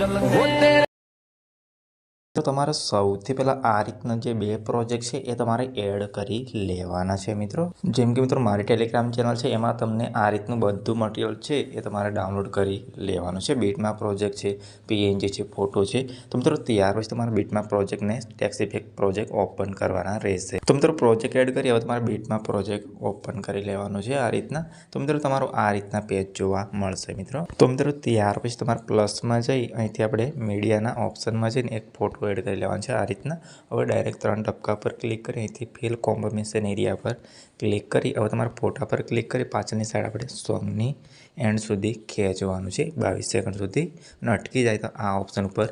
होते તો તમારે સૌથી પહેલાં આ રીતના જે બે પ્રોજેક્ટ છે, એ તમારે એડ કરી લેવાના છે મિત્રો. જેમ કે મિત્રો, મારી ટેલિગ્રામ ચેનલ છે, એમાં તમને આ રીતનું બધું મટીરિયલ છે, એ તમારે ડાઉનલોડ કરી લેવાનું છે. બીટમાં પ્રોજેક્ટ છે પીએનજી છે ફોટો છે. તો મિત્રો, ત્યાર પછી તમારે બીટમાં પ્રોજેક્ટને ટેક્સ ઇફેક્ટ પ્રોજેક્ટ ઓપન કરવાના રહેશે. તો મિત્રો પ્રોજેક્ટ એડ કરી, હવે તમારે બીટમાં પ્રોજેક્ટ ઓપન કરી લેવાનું છે આ રીતના. તો મિત્રો, તમારું આ રીતના પેજ જોવા મળશે મિત્રો. તો મિત્રો, ત્યાર પછી તમારે પ્લસમાં જઈ, અહીંથી આપણે મીડિયાના ઓપ્શનમાં જઈને એક ફોટો એડ કરી લેવાનો છે. આ રીતના હવે ડાયરેક્ટ ત્રણ ટપકા પર ક્લિક કરી, અહીંથી ફિલ કોમ્બિનેશન એરિયા પર ક્લિક કરી. હવે તમારા ફોટા પર ક્લિક કરી, પાછળની સાઈડ આપણે સોંગની એન્ડ સુધી ખેંચવાનું છે. બાવીસ સેકન્ડ સુધી અને અટકી જાય તો આ ઓપ્શન ઉપર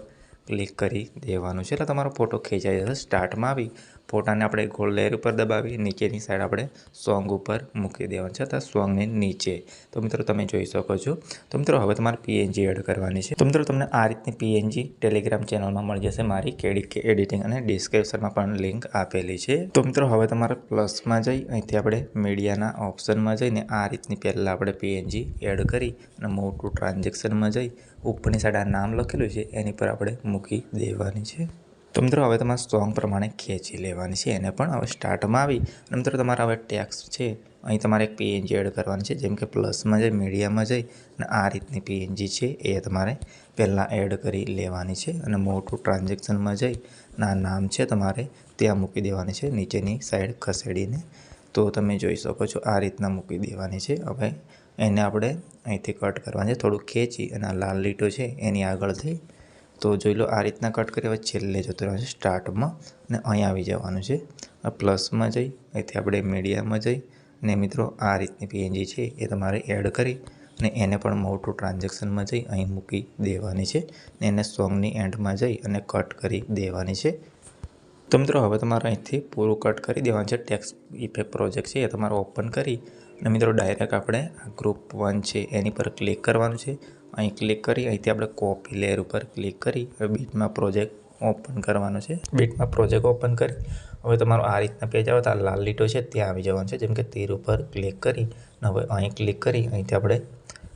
ક્લિક કરી દેવાનું છે. એટલે તમારો ફોટો ખેંચાઈ જશે સ્ટાર્ટમાં આવી. ફોટાને આપણે ગોળ લેયર ઉપર દબાવી નીચેની સાઈડ આપણે સોંગ ઉપર મૂકી દેવાનું છે. અથવા સોંગની નીચે. તો મિત્રો તમે જોઈ શકો છો. તો મિત્રો હવે તમારે પીએનજી એડ કરવાની છે. તો મિત્રો તમને આ રીતની પીએનજી ટેલિગ્રામ ચેનલમાં મળી જશે. મારી કેડી એડિટિંગ અને ડિસ્ક્રિપ્શનમાં પણ લિંક આપેલી છે. તો મિત્રો હવે તમારે પ્લસમાં જઈ, અહીંથી આપણે મીડિયાના ઓપ્શનમાં જઈને આ રીતની પહેલાં આપણે પીએનજી એડ કરી અને મોટું ટ્રાન્ઝેક્શનમાં જઈ, ઉપરની સાઈડ આ નામ લખેલું છે, એની પર આપણે મૂકી દેવાની છે. તો મિત્રો, હવે તમારે સોંગ પ્રમાણે ખેંચી લેવાની છે. એને પણ હવે સ્ટાર્ટમાં આવી. અને મિત્રો, તમારે હવે ટેક્સ છે. અહીં તમારે એક પીએનજી એડ કરવાની છે. જેમ કે પ્લસમાં જઈ મીડિયામાં જઈ. અને આ રીતની પીએનજી છે એ તમારે પહેલાં એડ કરી લેવાની છે. અને મોટું ટ્રાન્ઝેક્શનમાં જઈ ના નામ છે તમારે ત્યાં મૂકી દેવાની છે. નીચેની સાઈડ ખસેડીને. તો તમે જોઈ શકો છો, આ રીતના મૂકી દેવાની છે. હવે એને આપણે અહીંથી કટ કરવાની છે. થોડુંક ખેંચી અને આ લાલ લીટો છે, એની આગળથી તો જોઈ લો, આ રીતના કટ કરી હવે છેલ્લે જતો છે સ્ટાર્ટમાં અને અહીં આવી જવાનું છે. પ્લસમાં જઈ, અહીંથી આપણે મીડિયામાં જઈ ને મિત્રો આ રીતની પીએનજી છે એ તમારે એડ કરી અને એને પણ મોટું ટ્રાન્ઝેક્શનમાં જઈ અહીં મૂકી દેવાની છે ને એને સોંગની એન્ડમાં જઈ અને કટ કરી દેવાની છે. તો મિત્રો, હવે તમારે અહીંથી પૂરું કટ કરી દેવાનું છે. ટેક્સ ઇફેક્ટ પ્રોજેક્ટ છે એ તમારે ઓપન કરી અને મિત્રો ડાયરેક્ટ આપણે આ ગ્રુપ વન છે, એની પર ક્લિક કરવાનું છે. અહીં ક્લિક કરી, અહીંથી આપણે કોપી લેયર ઉપર ક્લિક કરી, હવે બીટમાં પ્રોજેક્ટ ઓપન કરવાનો છે. બીટમાં પ્રોજેક્ટ ઓપન કરી, હવે તમારો આ રીતના પેજ આવે તો આ લાલ લીટો છે, ત્યાં આવી જવાનું છે. જેમ કે તીર ઉપર ક્લિક કરી હવે અહીં ક્લિક કરી, અહીંથી આપણે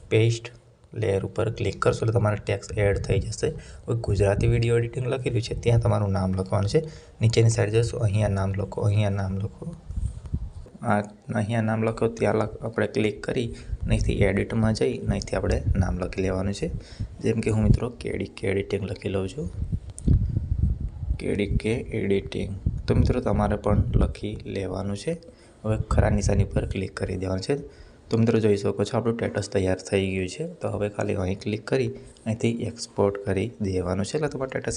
પેસ્ટ લેયર ઉપર ક્લિક કરશો, એટલે તમારે ટેક્સ એડ થઈ જશે. હવે ગુજરાતી વીડિયો એડિટિંગ લખેલું છે, ત્યાં તમારું નામ લખવાનું છે. નીચેની સાઈડ જશો, અહીંયા નામ લખો, અહીંયા નામ લખો. આ અહીંયા નામ લખો, ત્યાં આપણે ક્લિક કરી અહીંથી એડિટમાં જઈ અહીંથી આપણે નામ લખી લેવાનું છે. જેમ કે હું મિત્રો કેડી કે એડિટિંગ લખી લઉં છું. કેડી કે એડિટિંગ તો મિત્રો તમારે પણ લખી લેવાનું છે. હવે ખરા નિશાની પર ક્લિક કરી દેવાનું છે. તો મિત્રો જોઈ શકો છો, આપણું સ્ટેટસ તૈયાર થઈ ગયું છે. તો હવે ખાલી અહીં ક્લિક કરી, અહીંથી એક્સપોર્ટ કરી દેવાનું છે. એટલે તમારું સ્ટેટસ